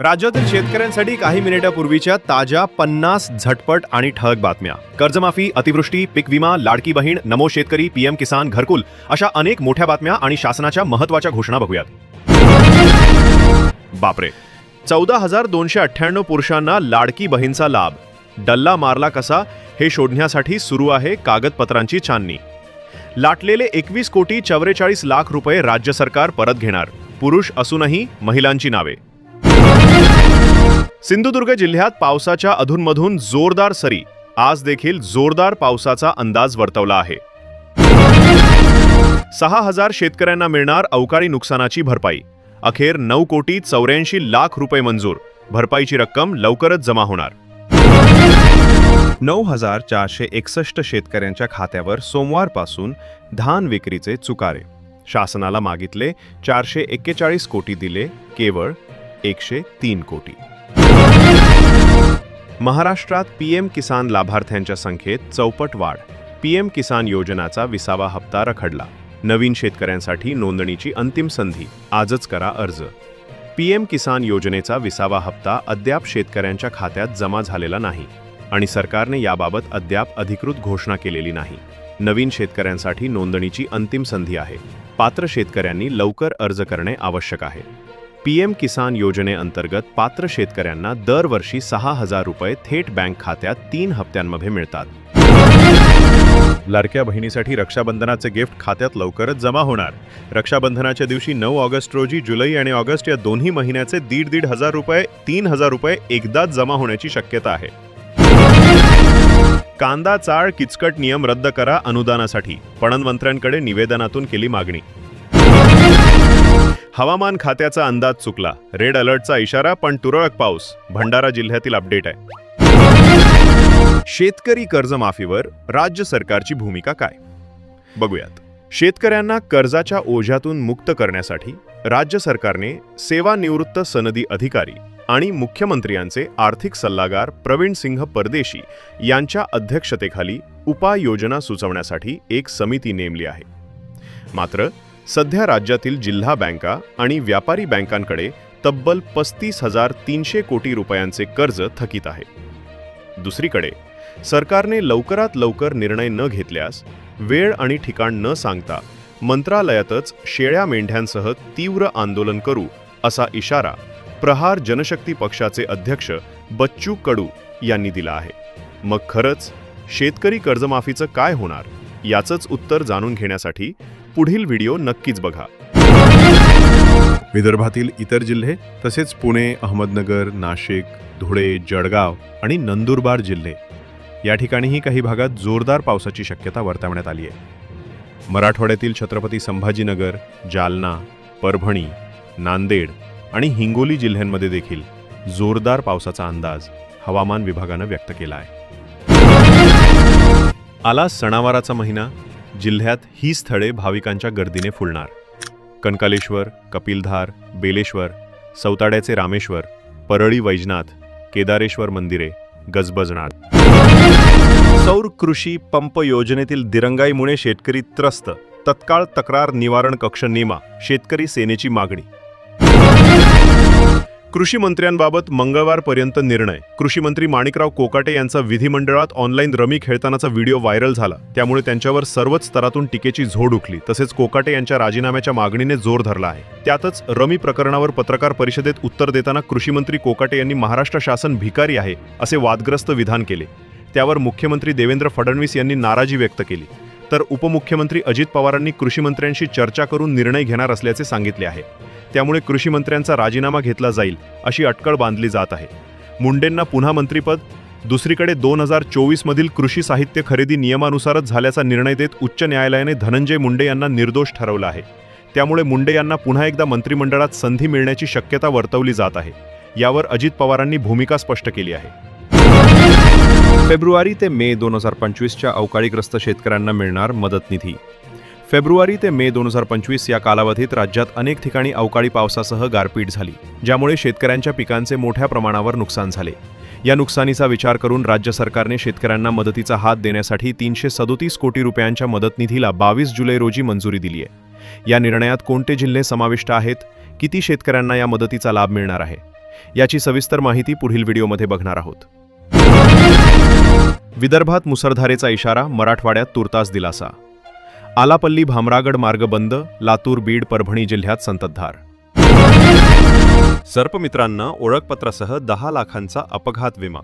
राज्यातील शेतकऱ्यांसाठी काही मिनिटापूर्वीच्या ताज्या पन्नास झटपट आणि ठळक बातम्या. कर्जमाफी अतिवृष्टी पीक विमा लाडकी बहीण नमो शेतकरी पीएम किसान घरकुल अशा अनेक मोठ्या बातम्या आणि शासनाच्या महत्त्वाच्या घोषणा बघूयात. बापरे! चौदा हजार दोनशे अठ्ठ्याण्णव पुरुषांना लाडकी बहीणचा लाभ. डल्ला मारला कसा हे शोधण्यासाठी सुरू आहे कागदपत्रांची छाननी. लाटलेले एकवीस कोटी चौवेचाळीस लाख रुपये राज्य सरकार परत घेणार. पुरुष असूनही महिलांची नावे. सिंधुदुर्ग जिल्ह्यात पावसाच्या अधूनमधून जोरदार सरी. आज देखील जोरदार पावसाचा अंदाज वर्तवला आहे. सहा हजार शेतकऱ्यांना मिळणार अवकाळी नुकसानाची भरपाई. अखेर नऊ कोटी चौऱ्याऐंशी लाख रुपये मंजूर. भरपाईची रक्कम लवकरच जमा होणार. नऊ हजार चारशे एकसष्ट शेतकऱ्यांच्या खात्यावर सोमवारपासून धान विक्रीचे चुकारे. शासनाला मागितले चारशे एक्केचाळीस कोटी दिले केवळ एकशे तीन कोटी. महाराष्ट्रात पीएम किसान लाभार्थ्यांच्या संख्येत चौपट वाढ. पीएम किसान योजनाचा विसावा हप्ता रखडला. नवीन शेतकऱ्यांसाठी नोंदणीची अंतिम संधी. आजच करा अर्ज. पीएम किसान योजनेचा विसावा हप्ता अद्याप शेतकऱ्यांच्या खात्यात जमा झालेला नाही आणि सरकारने याबाबत अद्याप अधिकृत घोषणा केलेली नाही. नवीन शेतकऱ्यांसाठी नोंदणीची अंतिम संधी आहे. पात्र शेतकऱ्यांनी लवकर अर्ज करणे आवश्यक आहे. पीएम किसान योजनेअंतर्गत पात्र शेतकऱ्यांना दरवर्षी सहा हजार रुपये थेट बँक खात्यात तीन हप्त्यांमध्ये मिळतात. लाडक्या बहिणीसाठी रक्षाबंधनाचे गिफ्ट खात्यात लवकरच जमा होणार. रक्षाबंधनाच्या दिवशी नऊ ऑगस्ट रोजी जुलै आणि ऑगस्ट या दोन्ही महिन्याचे दीड दीड हजार रुपये तीन हजार रुपये एकदाच जमा होण्याची शक्यता आहे. कांदा चाळ किचकट नियम रद्द करा अनुदानासाठी पणन मंत्र्यांकडे निवेदनातून केली मागणी. हवामान खात्याचा अंदाज चुकला. रेड अलर्टचा इशारा पण तुरळक पाऊस. भंडारा जिल्ह्यातील अपडेट आहे. शेतकरी कर्जमाफीवर राज्य सरकारची भूमिका काय? बघूयात. शेतकऱ्यांना कर्जाच्या ओझ्यातून मुक्त करण्यासाठी राज्य सरकारने सेवानिवृत्त सनदी अधिकारी आणि मुख्यमंत्र्यांचे आर्थिक सल्लागार प्रवीण सिंह परदेशी यांच्या अध्यक्षतेखाली उपाययोजना सुचवण्यासाठी एक समिती नेमली आहे. मात्र सध्या राज्यातील जिल्हा बँका आणि व्यापारी बँकांकडे तब्बल पस्तीस हजार तीनशे कोटी रुपयांचे कर्ज थकीत आहे. दुसरीकडे सरकारने लवकरात लवकर निर्णय न घेतल्यास वेळ आणि ठिकाण न सांगता मंत्रालयातच शेळ्या मेंढ्यांसह तीव्र आंदोलन करू असा इशारा प्रहार जनशक्ती पक्षाचे अध्यक्ष बच्चू कडू यांनी दिला आहे. मग खरंच शेतकरी कर्जमाफीचं काय होणार याचंच उत्तर जाणून घेण्यासाठी पुढील व्हिडिओ नक्कीच बघा. विदर्भातील इतर जिल्हे तसेच पुणे अहमदनगर नाशिक धुळे जळगाव आणि नंदुरबार जिल्हे. या ठिकाणीही काही भागात जोरदार पावसाची शक्यता वर्तवण्यात आली आहे. मराठवाड्यातील छत्रपती संभाजीनगर जालना परभणी नांदेड आणि हिंगोली जिल्ह्यांमध्ये देखील जोरदार पावसाचा अंदाज हवामान विभागानं व्यक्त केला आहे. आला सणावाराचा महिना जिल्ह्यात ही स्थळे भाविकांच्या गर्दीने फुलणार. कणकालेश्वर कपिलधार बेलेश्वर सौताड्याचे रामेश्वर परळी वैजनाथ केदारेश्वर मंदिरे गजबजणार. सौर कृषी पंप योजनेतील दिरंगाईमुळे शेतकरी त्रस्त. तत्काळ तक्रार निवारण कक्ष नेमा शेतकरी सेनेची मागणी. कृषी मंत्र्यांबाबत मंगळवारपर्यंत निर्णय. कृषी मंत्री माणिकराव कोकाटे यांचा विधिमंडळात ऑनलाईन रमी खेळतानाचा व्हिडिओ व्हायरल झाला. त्यामुळे त्यांच्यावर सर्वच स्तरातून टीकेची झोड उठली. तसेच कोकाटे यांच्या राजीनाम्याच्या मागणीने जोर धरला आहे. त्यातच रमी प्रकरणावर पत्रकार परिषदेत उत्तर देताना कृषीमंत्री कोकाटे यांनी महाराष्ट्र शासन भिकारी आहे असे वादग्रस्त विधान केले. त्यावर मुख्यमंत्री देवेंद्र फडणवीस यांनी नाराजी व्यक्त केली. तर उपमुख्यमंत्री अजित पवारांनी कृषीमंत्र्यांशी चर्चा करून निर्णय घेणार असल्याचे सांगितले आहे. त्यामुळे कृषी मंत्र्यांचा राजीनामा घेतला जाईल अशी अटकळ बांधली जात आहे. मुंडेंना पुन्हा मंत्रीपद दुसरीकडे दोन हजार चोवीसमधील कृषी साहित्य खरेदी नियमानुसारच झाल्याचा निर्णय देत उच्च न्यायालयाने धनंजय मुंडे यांना निर्दोष ठरवलं आहे. त्यामुळे मुंडे यांना पुन्हा एकदा मंत्रिमंडळात संधी मिळण्याची शक्यता वर्तवली जात आहे. यावर अजित पवारांनी भूमिका स्पष्ट केली आहे. फेब्रुवारी ते मे दोन हजार पंचवीसच्या अवकाळीग्रस्त शेतकऱ्यांना मिळणार मदत निधी. फेब्रुवारी ते मे दोन हजार पंचवीस या कालावधीत राज्यात अनेक ठिकाणी अवकाळी पावसासह गारपीट झाली ज्यामुळे शेतकऱ्यांच्या पिकांचे मोठ्या प्रमाणावर नुकसान झाले. या नुकसानीचा विचार करून राज्य सरकारने शेतकऱ्यांना मदतीचा हात देण्यासाठी तीनशे सदोतीस कोटी रुपयांच्या मदत निधीला बावीस जुलै रोजी मंजुरी दिली आहे. या निर्णयात कोणते जिल्हे समाविष्ट आहेत किती शेतकऱ्यांना या मदतीचा लाभ मिळणार आहे याची सविस्तर माहिती पुढील व्हिडिओमध्ये बघणार आहोत. विदर्भात मुसळधारेचा इशारा मराठवाड्यात तुर्तास दिलासा. आलापल्ली भामरागड मार्ग बंद लातूर बीड परभणी जिल्ह्यात संततधार. सर्पमित्रांना ओळखपत्रासह दहा लाखांचा अपघात विमा.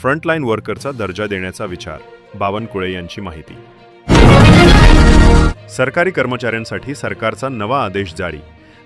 फ्रंटलाईन वर्करचा दर्जा देण्याचा विचार बावनकुळे यांची माहिती. सरकारी कर्मचाऱ्यांसाठी सरकारचा नवा आदेश जारी.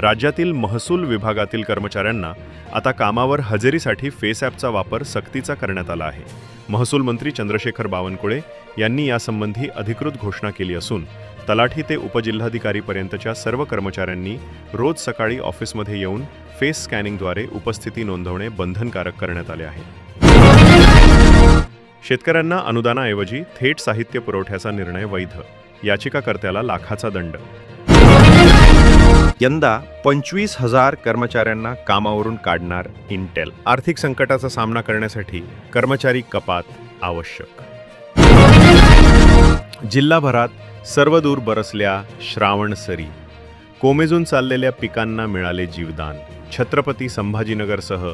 राज्यातील महसूल विभागातील कर्मचाऱ्यांना आता कामावर हजेरीसाठी फेस ॲपचा वापर सक्तीचा करण्यात आला आहे. महसूल मंत्री चंद्रशेखर बावनकुळे यांनी यासंबंधी अधिकृत घोषणा केली असून तलाठी ते उपजिल्हाधिकारीपर्यंतच्या सर्व कर्मचाऱ्यांनी रोज सकाळी ऑफिसमध्ये येऊन फेस स्कॅनिंगद्वारे उपस्थिती नोंदवणे बंधनकारक करण्यात आले आहे. शेतकऱ्यांना अनुदानाऐवजी थेट साहित्य पुरवठ्याचा निर्णय वैध याचिकाकर्त्याला लाखाचा दंड यंदा पंचवीस हजार कर्मचाऱ्यांना कामावरून काढणार इंटेल आर्थिक संकटाचा सामना करण्यासाठी कर्मचारी कपात आवश्यक. जिल्हाभरात सर्वदूर बरसल्या श्रावण सरी. कोमेजून चाललेल्या पिकांना मिळाले जीवदान. छत्रपती संभाजीनगरसह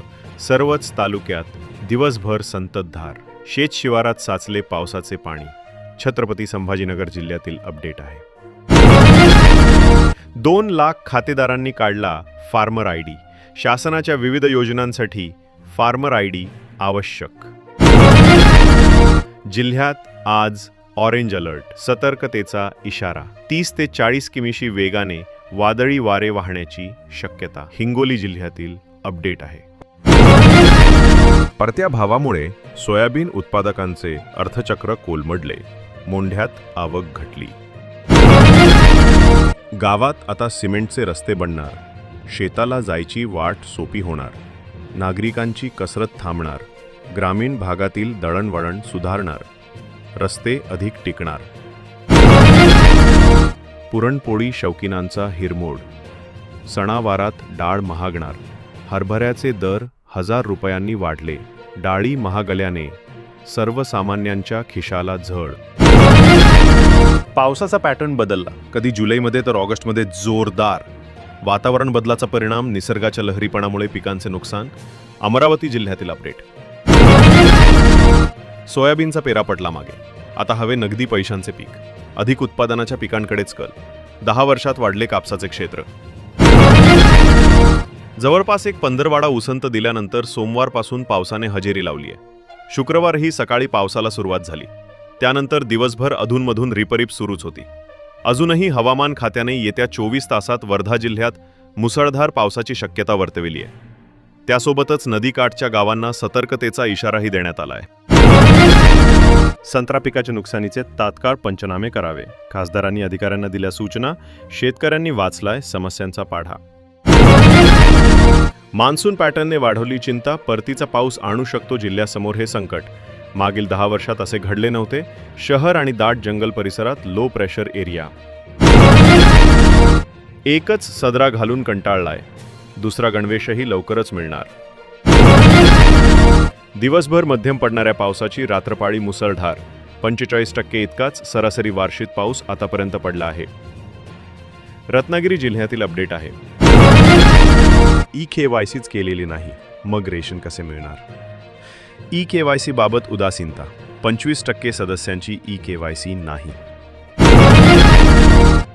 सर्वच तालुक्यात दिवसभर संततधार. शेत शिवारात साचले पावसाचे पाणी. छत्रपती संभाजीनगर जिल्ह्यातील अपडेट आहे. दोन लाख खातेदारांनी काढला फार्मर आय डी. शासनाच्या विविध योजनांसाठी फार्मर आय डी आवश्यक. जिल्ह्यात आज ऑरेंज अलर्ट सतर्कतेचा इशारा. तीस ते चाळीस किमीशी वेगाने वादळी वारे वाहण्याची शक्यता. हिंगोली जिल्ह्यातील अपडेट आहे. परत्या भावामुळे सोयाबीन उत्पादकांचे अर्थचक्र कोलमडले. मोंढ्यात आवक घटली. गावात आता सिमेंटचे रस्ते बनणार. शेताला जायची वाट सोपी होणार. नागरिकांची कसरत थांबणार. ग्रामीण भागातील दळणवळण सुधारणार. रस्ते अधिक टिकणार. पुरणपोळी शौकीनांचा हिरमोड. सणावारात डाळ महागणार. हरभऱ्याचे दर हजार रुपयांनी वाढले. डाळी महागल्याने सर्वसामान्यांच्या खिशाला झळ. पावसाचा पॅटर्न बदलला. कधी जुलैमध्ये तर ऑगस्टमध्ये जोरदार. वातावरण बदलाचा परिणाम निसर्गाच्या लहरीपणामुळे पिकांचे नुकसान. अमरावती जिल्ह्यातील अपडेट. सोयाबीनचा पेरा पडला मागे. आता हवे नगदी पैशांचे पीक. अधिक उत्पादनाच्या पिकांकडेच कल. दहा वर्षात वाढले कापसाचे क्षेत्र. जवळपास एक पंधरवाडा उसंत दिल्यानंतर सोमवारपासून पावसाने हजेरी लावली आहे शुक्रवारही सकाळी पावसाला सुरुवात झाली. त्यानंतर दिवसभर अधूनमधून रिपरिप सुरूच होती. अजूनही हवामान खात्याने येत्या चोवीस तासात वर्धा जिल्ह्यात मुसळधार पावसाची शक्यता वर्तविली आहे. त्यासोबतच नदीकाठच्या गावांना सतर्कतेचा इशाराही देण्यात आला आहे. संत्रा पिकाच्या नुकसानीचे तात्काळ पंचनामे करावे. खासदारांनी अधिकाऱ्यांना दिल्या सूचना शेतकऱ्यांनी वाचलाय समस्यांचा पाढा. मान्सून पॅटर्नने वाढवली चिंता परतीचा पाऊस आणू शकतो जिल्ह्यासमोर हे संकट. मागील दहा वर्षात असे घडले नव्हते. शहर आणि दाट जंगल परिसरात लो प्रेशर एरिया एकच सदरा घालून कंटाळलाय. दुसरा गणवेशही लवकरच मिळणार. दिवसभर मध्यम पडणाऱ्या पावसाची रात्रपाळी मुसळधार. पंचेचाळीस टक्के इतकाच सरासरी वार्षिक पाऊस आतापर्यंत पडला आहे. रत्नागिरी जिल्ह्यातील अपडेट आहे. ई के वाय सीच केलेली नाही. मग रेशन कसे मिळणार? ई के वाय सी बाबत उदासीनता. पंचवीस टक्के सदस्यांची ई के वाय सी नाही.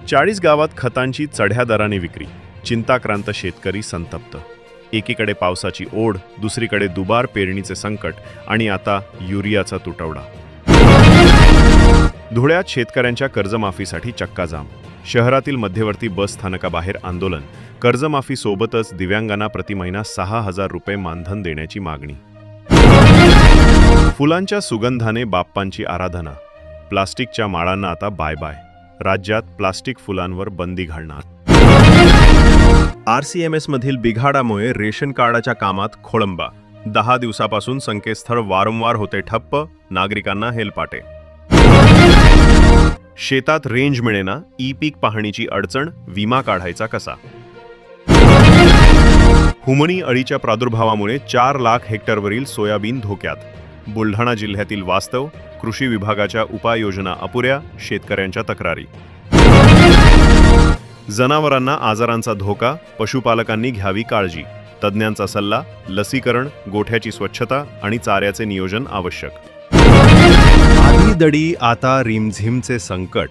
चाळीस गावात खतांची चढ्या दराने विक्री. चिंताक्रांत शेतकरी संतप्त. एकीकडे पावसाची ओढ दुसरीकडे दुबार पेरणीचे संकट आणि आता युरियाचा तुटवडा. धुळ्यात शेतकऱ्यांच्या कर्जमाफीसाठी चक्काजाम. शहरातील मध्यवर्ती बस स्थानकाबाहेर आंदोलन. कर्जमाफी सोबतच दिव्यांगांना प्रति महिना सहा हजार रुपये मानधन देण्याची मागणी. फुलांच्या सुगंधाने बाप्पांची आराधना. प्लास्टिकच्या माळांना आता बाय बाय. राज्यात प्लास्टिक फुलांवर बंदी घालणार. आर सी एम एसमधील बिघाडामुळे रेशन कार्डाच्या कामात खोळंबा. दहा दिवसापासून संकेतस्थळ वारंवार होते ठप्प नागरिकांना हेलपाटे. शेतात रेंज मिळेना ई पीक पाहणीची अडचण विमा काढायचा कसा? हुमणी अळीच्या प्रादुर्भावामुळे चार लाख हेक्टरवरील सोयाबीन धोक्यात. बुलढाणा जिल्ह्यातील वास्तव कृषी विभागाच्या उपाययोजना अपुऱ्या शेतकऱ्यांच्या तक्रारी. जनावरांना आजारांचा धोका पशुपालकांनी घ्यावी काळजी. तज्ज्ञांचा सल्ला लसीकरण गोठ्याची स्वच्छता आणि चाऱ्याचे नियोजन आवश्यक. आधी दडी आता रिमझिमचे संकट.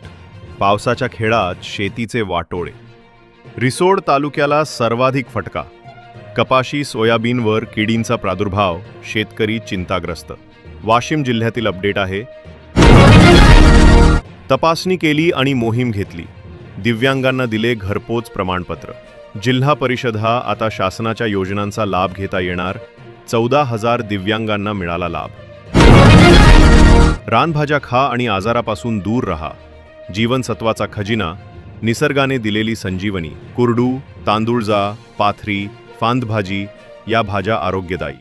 पावसाच्या खेळात शेतीचे वाटोळे. रिसोड तालुक्याला सर्वाधिक फटका. कपाशी सोयाबीनवर किडींचा प्रादुर्भाव शेतकरी चिंताग्रस्त. वाशिम जिल्ह्यातील अपडेट आहे. तपासणी केली आणि मोहीम घेतली. दिव्यांगांना दिले घरपोच प्रमाणपत्र. जिल्हा परिषद हा आता शासनाच्या योजनांचा लाभ घेता येणार. चौदा हजार दिव्यांगांना मिळाला लाभ. रानभाज्या खा आणि आजारापासून दूर रहा. जीवनसत्वाचा खजिना. निसर्गाने दिलेली संजीवनी. कुरडू तांदूळजा पाथरी फांदभाजी या भाज्या आरोग्यदायी.